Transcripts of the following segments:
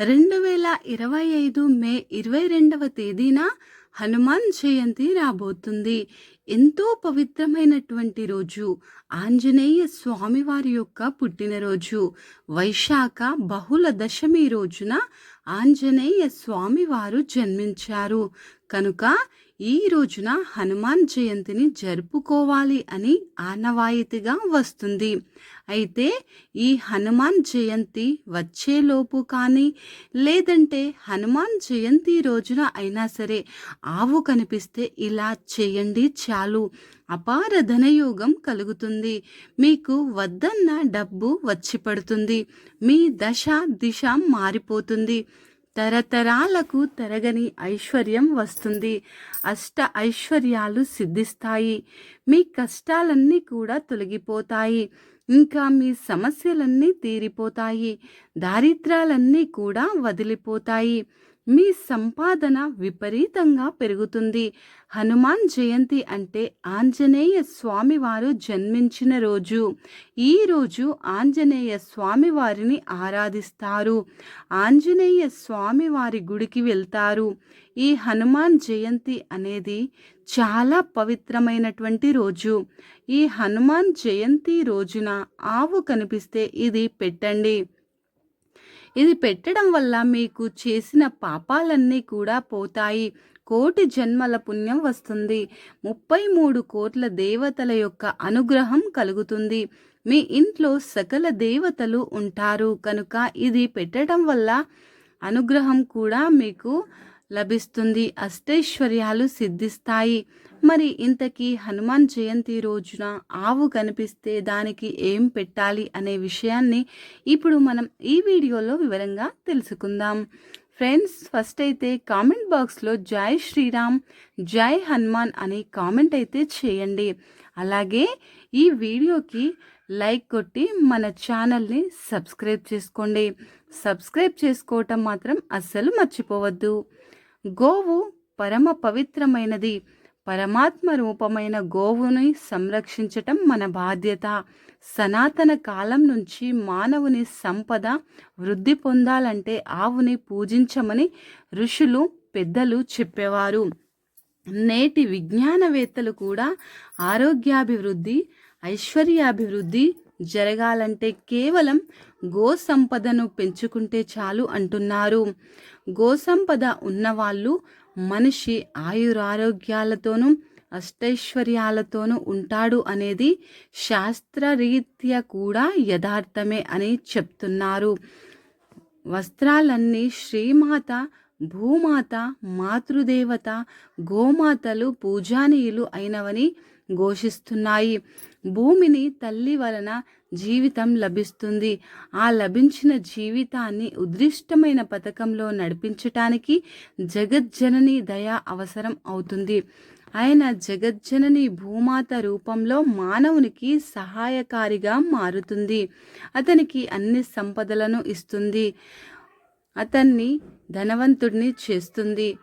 రెండు వేల ఇరవై ఐదు మే ఇరవై రెండవ తేదీన హనుమాన్ జయంతి రాబోతుంది. ఎంతో పవిత్రమైనటువంటి రోజు. ఆంజనేయ స్వామివారి యొక్క పుట్టినరోజు. వైశాఖ బహుళ దశమి రోజున ఆంజనేయ స్వామివారు జన్మించారు. కనుక ఈ రోజున హనుమాన్ జయంతిని జరుపుకోవాలి అని ఆనవాయితీగా వస్తుంది. అయితే ఈ హనుమాన్ జయంతి వచ్చేలోపు కానీ లేదంటే హనుమాన్ జయంతి రోజున అయినా సరే ఆవు కనిపిస్తే ఇలా చేయండి చాలు అపార ధనయోగం కలుగుతుంది. మీకు వద్దన్న డబ్బు వచ్చి పడుతుంది. మీ దశ దిశ మారిపోతుంది. తరతరాలకు తరగని ఐశ్వర్యం వస్తుంది. అష్ట ఐశ్వర్యాలు సిద్ధిస్తాయి. మీ కష్టాలన్నీ కూడా తొలగిపోతాయి. ఇంకా మీ సమస్యలన్నీ తీరిపోతాయి. దారిద్రాలన్నీ కూడా వదిలిపోతాయి. మీ సంపాదన విపరీతంగా పెరుగుతుంది. హనుమాన్ జయంతి అంటే ఆంజనేయ స్వామివారు జన్మించిన రోజు. ఈ రోజు ఆంజనేయ స్వామివారిని ఆరాధిస్తారు. ఆంజనేయ స్వామివారి గుడికి వెళ్తారు. ఈ హనుమాన్ జయంతి అనేది చాలా పవిత్రమైనటువంటి రోజు. ఈ హనుమాన్ జయంతి రోజున ఆవు కనిపిస్తే ఇది పెట్టండి. ఇది పెట్టడం వల్ల మీకు చేసిన పాపాలన్నీ కూడా పోతాయి. కోటి జన్మల పుణ్యం వస్తుంది. ముప్పై మూడు కోట్ల దేవతల యొక్క అనుగ్రహం కలుగుతుంది. మీ ఇంట్లో సకల దేవతలు ఉంటారు. కనుక ఇది పెట్టడం వల్ల అనుగ్రహం కూడా మీకు లభిస్తుంది. అష్టైశ్వర్యాలు సిద్ధిస్తాయి. మరి ఇంతకీ హనుమాన్ జయంతి రోజున ఆవు కనిపిస్తే దానికి ఏం పెట్టాలి అనే విషయాన్ని ఇప్పుడు మనం ఈ వీడియోలో వివరంగా తెలుసుకుందాం. ఫ్రెండ్స్ ఫస్ట్ అయితే కామెంట్ బాక్స్లో జై శ్రీరామ్ జై హనుమాన్ అని కామెంట్ అయితే చేయండి. అలాగే ఈ వీడియోకి లైక్ కొట్టి మన ఛానల్ని సబ్స్క్రైబ్ చేసుకోండి. సబ్స్క్రైబ్ చేసుకోవటం మాత్రం అస్సలు మర్చిపోవద్దు. గోవు పరమ పవిత్రమైనది. పరమాత్మ రూపమైన గోవుని సంరక్షించటం మన బాధ్యత. సనాతన కాలం నుంచి మానవుని సంపద వృద్ధి పొందాలంటే ఆవుని పూజించమని ఋషులు పెద్దలు చెప్పేవారు. నేటి విజ్ఞానవేత్తలు కూడా ఆరోగ్యాభివృద్ధి ఐశ్వర్యాభివృద్ధి జరగాలంటే కేవలం గో సంపదను పెంచుకుంటే చాలు అంటున్నారు. గో సంపద ఉన్నవాళ్ళు మనిషి ఆయురారోగ్యాలతోనూ అష్టైశ్వర్యాలతోనూ ఉంటాడు అనేది శాస్త్రరీత్యా కూడా యథార్థమే అని చెప్తున్నారు. వస్త్రాలన్నీ శ్రీమాత భూమాత మాతృదేవత గోమాతలు పూజానీయులు అయినవని ఘోషిస్తున్నాయి. భూమిని తల్లి వలన జీవితం లభిస్తుంది. ఆ లభించిన జీవితాన్ని ఉద్రిష్టమైన పథకంలో నడిపించటానికి జగజ్జనని దయ అవసరం అవుతుంది. ఆయన జగజ్జనని భూమాత రూపంలో మానవునికి సహాయకారిగా మారుతుంది. అతనికి అన్ని సంపదలను ఇస్తుంది. అతన్ని ధనవంతుడిని చేస్తుంది.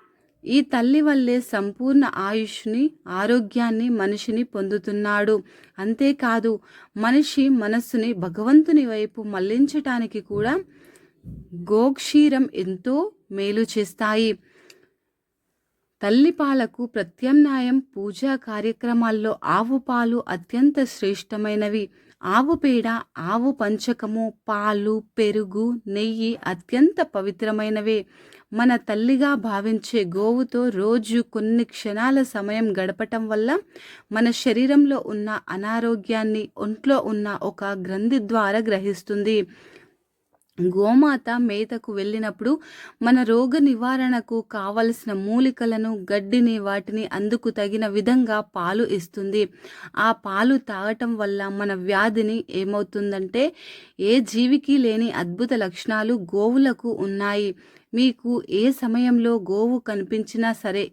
ఈ తల్లి వల్లే సంపూర్ణ ఆయుష్ని ఆరోగ్యాన్ని మనిషిని పొందుతున్నాడు. అంతేకాదు మనిషి మనస్సుని భగవంతుని వైపు మళ్ళించటానికి కూడా గోక్షీరం ఎంతో మేలు చేస్తాయి. తల్లిపాలకు ప్రత్యామ్నాయం పూజా కార్యక్రమాల్లో ఆవు పాలు అత్యంత శ్రేష్టమైనవి. ఆవు పేడ ఆవు పంచకము పాలు పెరుగు నెయ్యి అత్యంత పవిత్రమైనవే. మన తల్లిగా భావించే గోవుతో రోజు కొన్ని క్షణాల సమయం గడపటం వల్ల మన శరీరంలో ఉన్న అనారోగ్యాన్ని ఒంట్లో ఉన్న ఒక గ్రంథి ద్వారా గ్రహిస్తుంది. గోమాత మేతకు వెళ్ళినప్పుడు మన రోగ నివారణకు కావలసిన మూలికలను గడ్డిని వాటిని అందుకు తగిన విధంగా పాలు ఇస్తుంది. ఆ పాలు తాగటం వల్ల మన వ్యాధిని ఏమవుతుందంటే ఏ జీవికి లేని అద్భుత లక్షణాలు గోవులకు ఉన్నాయి. మీకు ఏ సమయంలో గోవు కనిపించినా సరే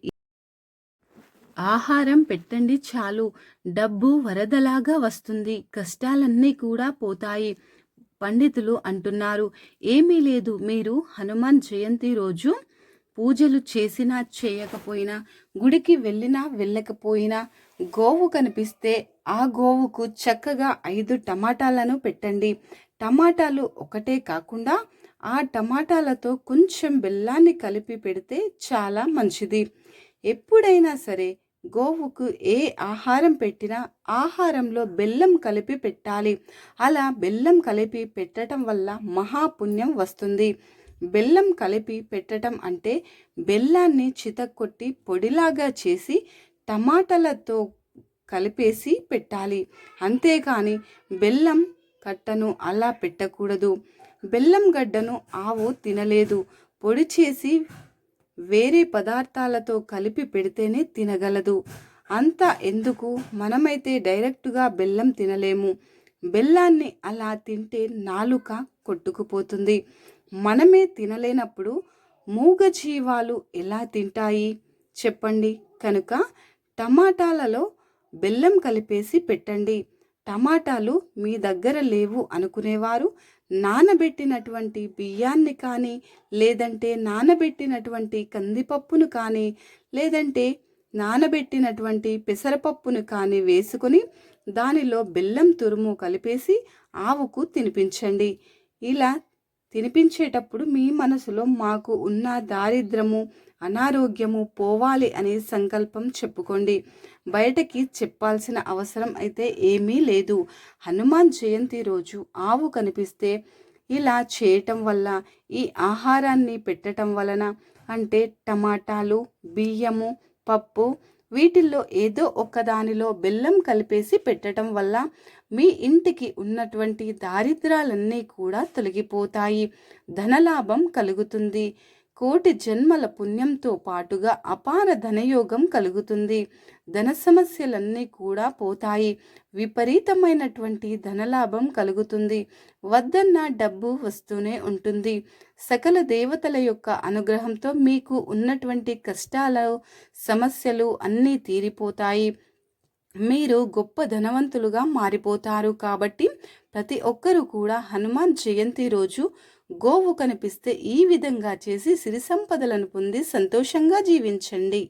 ఆహారం పెట్టండి చాలు. డబ్బు వరదలాగా వస్తుంది. కష్టాలన్నీ కూడా పోతాయి. పండితులు అంటున్నారు ఏమీ లేదు మీరు హనుమాన్ జయంతి రోజు పూజలు చేసినా చేయకపోయినా గుడికి వెళ్ళినా వెళ్ళకపోయినా గోవు కనిపిస్తే ఆ గోవుకు చక్కగా ఐదు టమాటాలను పెట్టండి. టమాటాలు ఒకటే కాకుండా ఆ టమాటాలతో కొంచెం బెల్లాన్ని కలిపి పెడితే చాలా మంచిది. ఎప్పుడైనా సరే గోవుకు ఏ ఆహారం పెట్టినా ఆహారంలో బెల్లం కలిపి పెట్టాలి. అలా బెల్లం కలిపి పెట్టడం వల్ల మహాపుణ్యం వస్తుంది. బెల్లం కలిపి పెట్టడం అంటే బెల్లాన్ని చితక్కొట్టి పొడిలాగా చేసి టమాటాలతో కలిపేసి పెట్టాలి. అంతేకాని బెల్లం కట్టను అలా పెట్టకూడదు. బెల్లం గడ్డను ఆవు తినలేదు. పొడి చేసి వేరే పదార్థాలతో కలిపి పెడితేనే తినగలదు. అంతా ఎందుకు? మనమైతే డైరెక్టుగా బెల్లం తినలేము. బెల్లాన్ని అలా తింటే నాలుక కొట్టుకుపోతుంది. మనమే తినలేనప్పుడు మూగజీవాలు ఎలా తింటాయి? చెప్పండి. కనుక టమాటాలలో బెల్లం కలిపేసి పెట్టండి. టమాటాలు మీ దగ్గర లేవు అనుకునేవారు. నానబెట్టినటువంటి బియ్యాన్ని కానీ లేదంటే నానబెట్టినటువంటి కందిపప్పును కానీ లేదంటే నానబెట్టినటువంటి పెసరపప్పును కానీ వేసుకొని దానిలో బెల్లం తురుము కలిపేసి ఆవుకు తినిపించండి. ఇలా తినిపించేటప్పుడు మీ మనసులో మాకు ఉన్న దారిద్రము అనారోగ్యము పోవాలి అనే సంకల్పం చెప్పుకోండి. బయటకి చెప్పాల్సిన అవసరం అయితే ఏమీ లేదు. హనుమాన్ జయంతి రోజు ఆవు కనిపిస్తే ఇలా చేయటం వల్ల ఈ ఆహారాన్ని పెట్టడం వలన అంటే టమాటాలు బియ్యము పప్పు వీటిల్లో ఏదో ఒక్కదానిలో బెల్లం కలిపేసి పెట్టడం వల్ల మీ ఇంటికి ఉన్నటువంటి దారిద్రాలన్నీ కూడా తొలగిపోతాయి. ధనలాభం కలుగుతుంది. కోటి జన్మల పుణ్యంతో పాటుగా అపార ధనయోగం కలుగుతుంది. ధన సమస్యలన్నీ కూడా పోతాయి. విపరీతమైనటువంటి ధనలాభం కలుగుతుంది. వద్దన్న డబ్బు వస్తూనే ఉంటుంది. సకల దేవతల యొక్క అనుగ్రహంతో మీకు ఉన్నటువంటి కష్టాలు సమస్యలు అన్నీ తీరిపోతాయి. మీరు గొప్ప ధనవంతులుగా మారిపోతారు కాబట్టి ప్రతి ఒక్కరూ కూడా హనుమాన్ జయంతి రోజు గోవు కనిపిస్తే ఈ విధంగా చేసి సిరి సంపదలను పొంది సంతోషంగా జీవించండి.